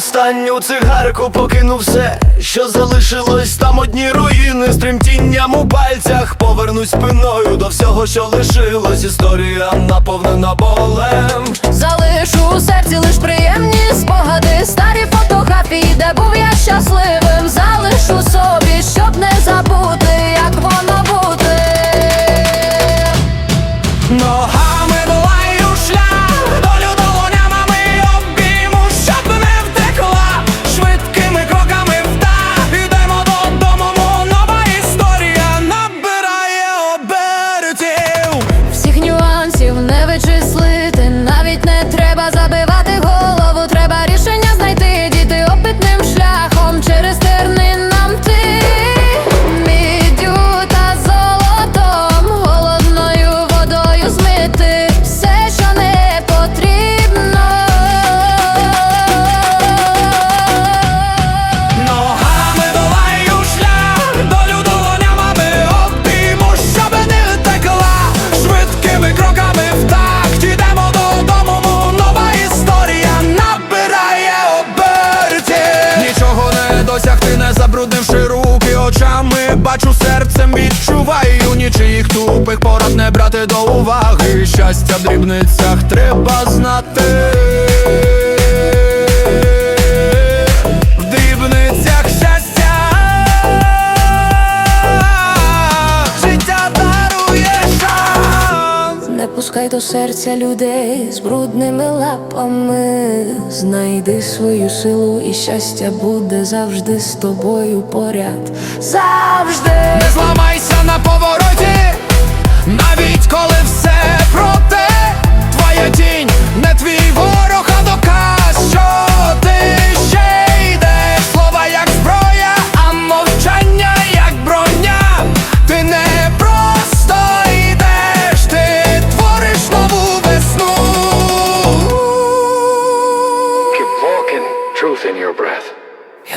останню цигарку покинув все, що залишилось там одні руїни, з тремтінням у пальцях повернусь спиною до всього, що лишилось. Історія наповнена болем. Залишу у серці лиш приємні спогади. дрібницях треба знати. В дрібницях щастя життя дарує. Не пускай до серця людей з брудними лапами. Знайди свою силу і щастя буде завжди з тобою поряд. Завжди не зламайся на повороті. Навіть коли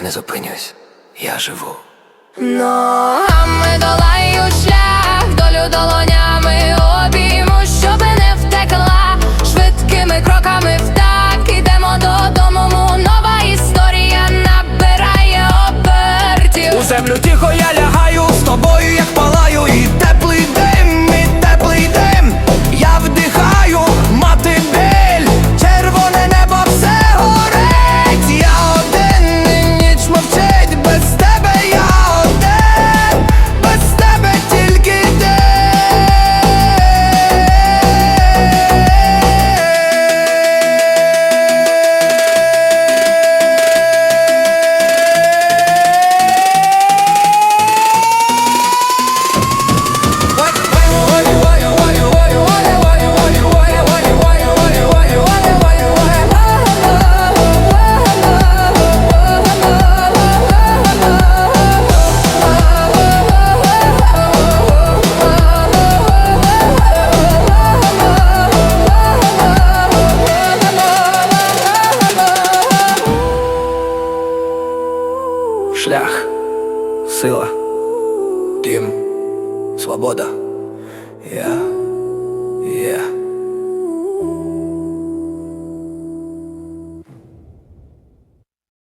не зупинюсь, я живу. Но... шлях, сила, тим, свобода. Я.